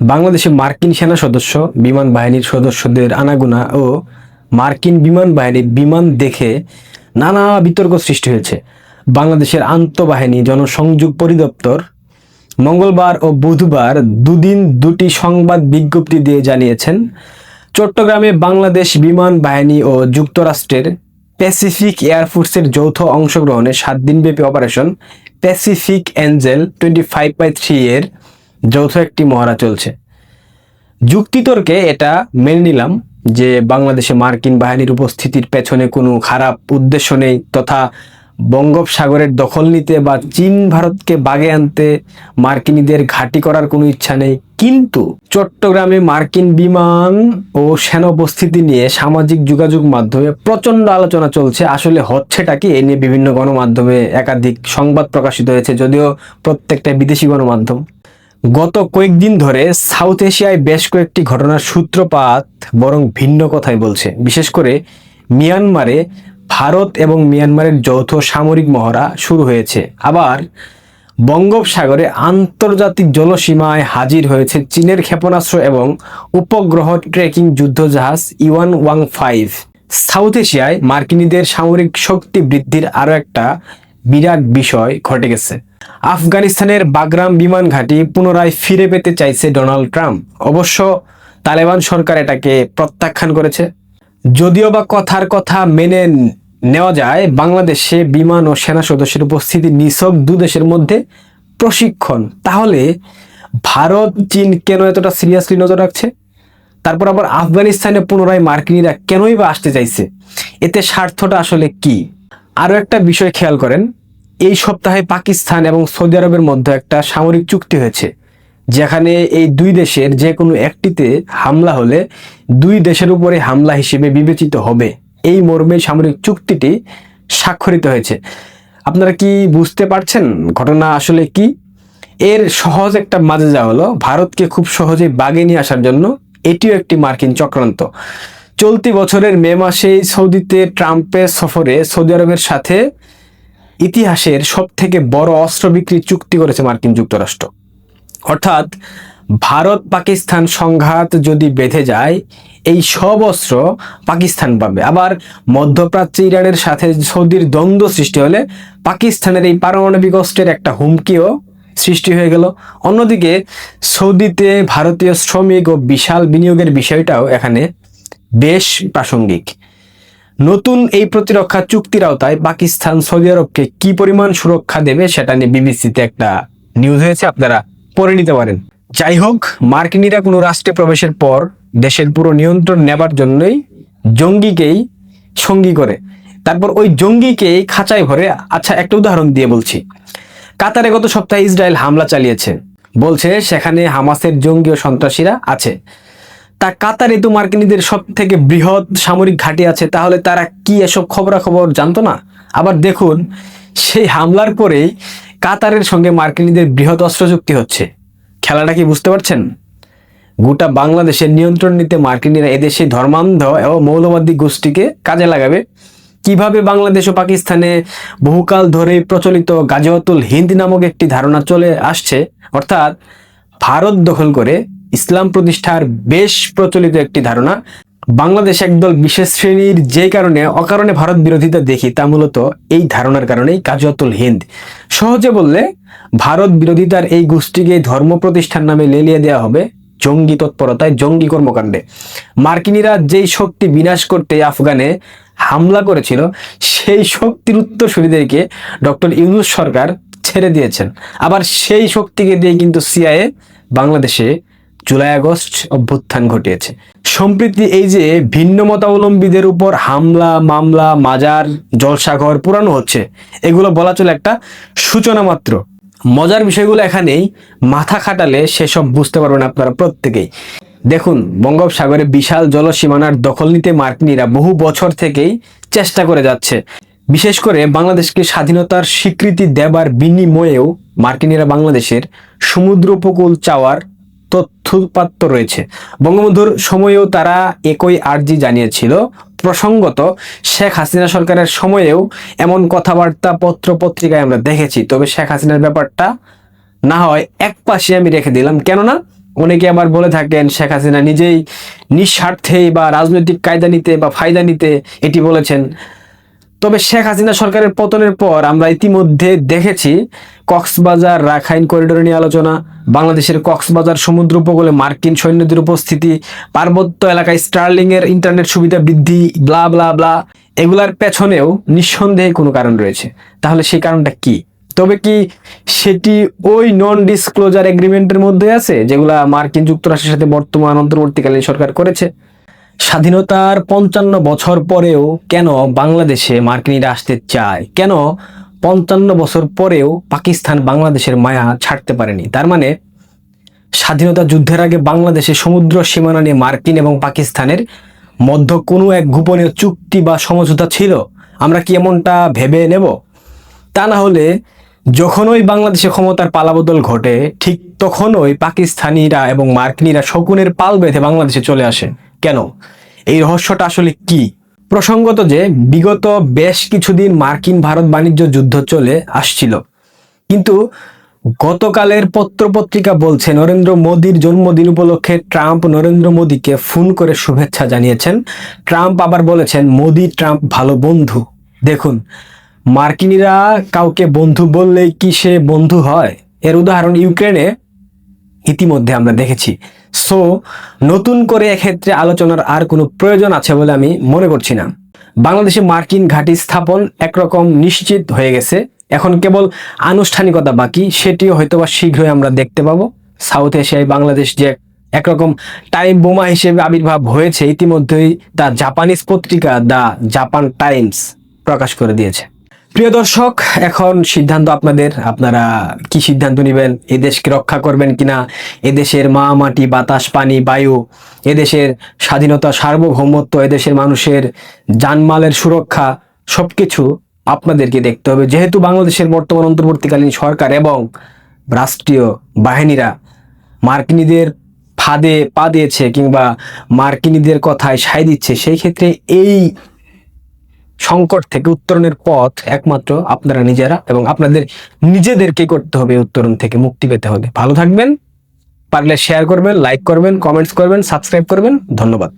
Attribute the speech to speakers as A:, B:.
A: বাংলাদেশে মার্কিন সেনা সদস্য, বিমান বাহিনীর সদস্যদের আনাগোনা ও মার্কিন বিমান বাহিনীর বিমান দেখে নানা বিতর্ক সৃষ্টি হয়েছে। বাংলাদেশের আন্তঃবাহিনী জনসংযোগ পরিদপ্তর মঙ্গলবার ও বুধবার দুদিন দুটি সংবাদ বিজ্ঞপ্তি দিয়ে জানিয়েছেন, চট্টগ্রামে বাংলাদেশ বিমান বাহিনী ও যুক্তরাষ্ট্রের প্যাসিফিক এয়ারফোর্সের যৌথ অংশগ্রহণে সাত দিনব্যাপী operation Pacific Angel twenty five by three এর যৌথ একটি মহড়া চলছে। যুক্তিতর্কে এটা মেনে নিলাম যে বাংলাদেশে মার্কিন বাহিনীর উপস্থিতির পেছনে কোনো খারাপ উদ্দেশ্য নেই তথা বঙ্গোপসাগরের দখল নিতে বা চীন ভারতকে বাগে আনতে মার্কিনীদের ঘাঁটি করার কোনো ইচ্ছা নেই। কিন্তু চট্টগ্রামে মার্কিন বিমান ও সেনা উপস্থিতি নিয়ে সামাজিক যোগাযোগ মাধ্যমে প্রচণ্ড আলোচনা চলছে। আসলে হচ্ছেটা কি? এ নিয়ে বিভিন্ন গণমাধ্যমে একাধিক সংবাদ প্রকাশিত হয়েছে, যদিও প্রত্যেকটা বিদেশি গণমাধ্যম। গত কয়েকদিন ধরে সাউথ এশিয়ায় বেশ কয়েকটি ঘটনার সূত্রপাত বরং ভিন্ন কথাই বলছে। বিশেষ করে মিয়ানমারে ভারত এবং মিয়ানমারের যৌথ সামরিক মহড়া শুরু হয়েছে। আবার বঙ্গোপসাগরে আন্তর্জাতিক জলসীমায় হাজির হয়েছে চীনের ক্ষেপণাস্ত্র এবং উপগ্রহ ট্রেকিং যুদ্ধজাহাজ ইওয়ান ওয়াং ফাইভ। সাউথ এশিয়ায় মার্কিনীদের সামরিক শক্তি বৃদ্ধির আরও একটা বিরাট বিষয় ঘটে গেছে। আফগানিস্তানের বাগরাম বিমান ঘাঁটি পুনরায় ফিরে পেতে চাইছে ডোনাল্ড ট্রাম্প। অবশ্য তালেবান সরকার এটাকে প্রত্যাখ্যান করেছে। যদিও বা কথার কথা মেনে নেওয়া যায়, বাংলাদেশে বিমান ও সেনা সদস্যের উপস্থিতি নিছক দু দেশের মধ্যে প্রশিক্ষণ। তাহলে ভারত, চীন কেন এতটা সিরিয়াসলি নজর রাখছে? তারপর আবার আফগানিস্তানে পুনরায় মার্কিনীরা কেনই বা আসতে চাইছে? এতে স্বার্থটা আসলে কি? আরও একটা বিষয় খেয়াল করেন এই সপ্তাহে পাকিস্তান এবং সৌদি আরবের মধ্যে একটা সামরিক চুক্তি হয়েছে, যেখানে এই দুই দেশের যে কোনো একটিতে হামলা হলে দুই দেশের উপরে হামলা হিসেবে বিবেচিত হবে। এই মর্মে সামরিক চুক্তিটি স্বাক্ষরিত হয়েছে। আপনারা কি বুঝতে পারছেন ঘটনা আসলে কি? এর সহজ একটা মাঝে যা হলো, ভারতকে খুব সহজে বাগে নিয়ে আসার জন্য। এটিও একটি মার্কিন চক্রান্ত। চলতি বছরের মে মাসেই সৌদিতে ট্রাম্পের সফরে সৌদি আরবের সাথে ইতিহাসের সব থেকে বড় অস্ত্র বিক্রির চুক্তি করেছে মার্কিন যুক্তরাষ্ট্র। অর্থাৎ ভারত পাকিস্তান সংঘাত যদি বেঁধে যায়, এই সব অস্ত্র পাকিস্তান পাবে। আবার মধ্যপ্রাচ্যে ইরানের সাথে সৌদির দ্বন্দ্ব সৃষ্টি হলে পাকিস্তানের এই পারমাণবিক অস্ত্রের একটা হুমকিও সৃষ্টি হয়ে গেল। অন্যদিকে সৌদিতে ভারতীয় শ্রমিক ও বিশাল বিনিয়োগের বিষয়টাও এখানে বেশ প্রাসঙ্গিক। নতুন এই প্রতিরক্ষা চুক্তির আওতায় পাকিস্তান, সৌদি আরবকে কি পরিমাণ সুরক্ষা দেবে সেটা নিয়ে বিবিসিতে একটা নিউজ হয়েছে, আপনারা পড়ে নিতে পারেন। যাই হোক মার্কিনীরা কোনো রাষ্ট্রে প্রবেশের পর দেশের পুরো নিয়ন্ত্রণ নেবার জন্যই জঙ্গিকেই সঙ্গী করে। তারপর ওই জঙ্গিকেই খাঁচায় ভরে আচ্ছা একটা উদাহরণ দিয়ে বলছি। কাতারে গত সপ্তাহে ইসরায়েল হামলা চালিয়েছে। বলছে, সেখানে হামাসের জঙ্গি ও সন্ত্রাসীরা আছে। তা কাতারে তো মার্কিনীদের সব থেকে বৃহৎ সামরিক ঘাঁটি আছে? তাহলে তারা কি এসব খবরাখবর জানতো না? আবার দেখুন, সেই হামলার পরেই কাতারের সঙ্গে মার্কিনীদের বৃহৎ অস্ত্র চুক্তি হচ্ছে। খেলাটা কি বুঝতে পারছেন? গোটা বাংলাদেশের নিয়ন্ত্রণ নিতে মার্কিনীরা এদেশে ধর্মান্ধ এবং মৌলবাদী গোষ্ঠীকে কাজে লাগাবে। কীভাবে বাংলাদেশ ও পাকিস্তানে বহুকাল ধরে প্রচলিত গাজওয়াতুল হিন্দ নামক একটি ধারণা চলে আসছে, অর্থাৎ ভারত দখল করে ইসলাম প্রতিষ্ঠার বেশ প্রচলিত একটি ধারণা, বাংলাদেশ একদল বিশেষ শ্রেণির যে কারণে অকারণে ভারত বিরোধিতা দেখি তা মূলত এই ধারণার কারণেই কাজওয়াতুল হিন্দ। সহজে বললে, ভারত বিরোধিতার এই গোষ্ঠীকে ধর্ম প্রতিষ্ঠান নামে লেলিয়ে দেওয়া হবে জঙ্গি তৎপরতায় জঙ্গি কর্মকাণ্ডে। মার্কিনীরা যেই শক্তি বিনাশ করতে আফগানে হামলা করেছিল, সেই শক্তির উত্তরসূরিদেরকে ডক্টর ইউনুস সরকার ছেড়ে দিয়েছেন। আবার সেই শক্তিকে দিয়ে কিন্তু সিআইএ বাংলাদেশে জুলাই আগস্ট অভ্যুত্থান ঘটিয়েছে। সম্প্রতি এই যে ভিন্ন মতাবলম্বীদের উপর হামলা, মামলা, মাজার, জলসাঘর পুরানো হচ্ছে, এগুলো বলা চলে একটা সূচনা মাত্র। মজার বিষয়গুলো এখানেই মাথা খাটালে সেসব বুঝতে পারবেন আপনারা প্রত্যেকেই। দেখুন, বঙ্গোপসাগরে বিশাল জলসীমানার দখল নিতে মার্কিনীরা বহু বছর থেকেই চেষ্টা করে যাচ্ছে। বিশেষ করে বাংলাদেশকে স্বাধীনতার স্বীকৃতি দেবার বিনিময়েও মার্কিনীরা বাংলাদেশের সমুদ্র উপকূল চাওয়ার তথ্যপাত্র রয়েছে। বঙ্গবন্ধুর সময়েও তারা একই আর্জি জানিয়েছিল। প্রসঙ্গত, শেখ হাসিনা সরকারের সময়েও এমন কথাবার্তা পত্র পত্রিকায় আমরা দেখেছি। তবে শেখ হাসিনার ব্যাপারটা না হয় এক পাশে আমি রেখে দিলাম। কেননা, অনেকে আবার বলে থাকেন, শেখ হাসিনা নিজেই নিঃস্বার্থেই বা রাজনৈতিক কায়দা নিতে বা ফায়দা নিতে এটি বলেছেন। তবে শেখ হাসিনা সরকারের পতনের পর আমরা ইতিমধ্যে দেখেছি কক্সবাজার রাখাইন করিডোর নিয়ে আলোচনা, বাংলাদেশের কক্সবাজার সমুদ্র উপকূলে মার্কিন সৈন্যদের উপস্থিতি, পার্বত্য এলাকায় স্টার্লিং এর ইন্টারনেট সুবিধা বৃদ্ধি, ব্লা ব্লা ব্লা, এগুলার পেছনেও নিঃসন্দেহে কোনো কারণ রয়েছে। তাহলে সেই কারণটা কি? তবে কি সেটি ওই নন ডিসক্লোজার এগ্রিমেন্টের মধ্যে আছে, যেগুলা মার্কিন যুক্তরাষ্ট্রের সাথে বর্তমান অন্তর্বর্তীকালীন সরকার করেছে? স্বাধীনতার পঞ্চান্ন বছর পরেও কেন বাংলাদেশে মার্কিনীরা আসতে চায়? কেন পঞ্চান্ন বছর পরেও পাকিস্তান বাংলাদেশের মায়া ছাড়তে পারেনি? তার মানে স্বাধীনতা যুদ্ধের আগে বাংলাদেশে সমুদ্র সীমানা নিয়ে মার্কিন এবং পাকিস্তানের মধ্য কোনো এক গোপনীয় চুক্তি বা সমঝোতা ছিল? আমরা কি এমনটা ভেবে নেব? তা না হলে যখনই বাংলাদেশে ক্ষমতার পালাবদল ঘটে, ঠিক তখনই পাকিস্তানিরা এবং মার্কিনীরা শকুনের পাল বেঁধে বাংলাদেশে চলে আসে। কেন? এই রহস্যটা আসলে কি? প্রসঙ্গত যে, বিগত বেশ কিছুদিন মার্কিন ভারত বাণিজ্য যুদ্ধ চলে আসছিল। কিন্তু গতকালের পত্রপত্রিকা বলছে, নরেন্দ্র মোদীর জন্মদিন উপলক্ষে ট্রাম্প নরেন্দ্র মোদীকে ফোন করে শুভেচ্ছা জানিয়েছেন। ট্রাম্প আবার বলেছেন, মোদী, ট্রাম্প ভালো বন্ধু। দেখুন, মার্কিনীরা কাউকে বন্ধু বললেই কি সে বন্ধু হয়? এর উদাহরণ ইউক্রেনে ইতিমধ্যে আমরা দেখেছি। সো নতুন করে এক্ষেত্রে আলোচনার আর কোনো প্রয়োজন আছে বলে আমি মনে করছি না। বাংলাদেশে মার্কিন ঘাঁটি স্থাপন একরকম নিশ্চিত হয়ে গেছে। এখন কেবল আনুষ্ঠানিকতা বাকি, সেটিও হয়তোবা শীঘ্রই আমরা দেখতে পাবো। সাউথ এশিয়ায় বাংলাদেশ যে একরকম টাইম বোমা হিসেবে আবির্ভাব হয়েছে, ইতিমধ্যেই তা জাপানিজ পত্রিকা দ্য জাপান টাইমস প্রকাশ করে দিয়েছে। প্রিয় দর্শক, এখন সিদ্ধান্ত আপনাদের। আপনারা কি সিদ্ধান্ত নেবেন? এ দেশকে রক্ষা করবেন কিনা? এদেশের মা মাটি বাতাস, পানি, বায়ু, এদেশের স্বাধীনতা, সার্বভৌমত্ব, এদেশের মানুষের জানমালের সুরক্ষা, সবকিছু আপনাদেরকে দেখতে হবে। যেহেতু বাংলাদেশের বর্তমান অন্তর্বর্তীকালীন সরকার এবং রাষ্ট্রীয় বাহিনীরা মার্কিনীদের ফাঁদে পা দিয়েছে কিংবা মার্কিনীদের কথায় সায় দিচ্ছে, সেই ক্ষেত্রে এই সংকট থেকে উত্তরণের পথ একমাত্র আপনারা নিজেরা এবং আপনাদের নিজেদেরকে করতে হবে উত্তরণ থেকে মুক্তি পেতে হবে। ভালো থাকবেন, পারলে শেয়ার করবেন লাইক করবেন কমেন্টস করবেন সাবস্ক্রাইব করবেন। ধন্যবাদ।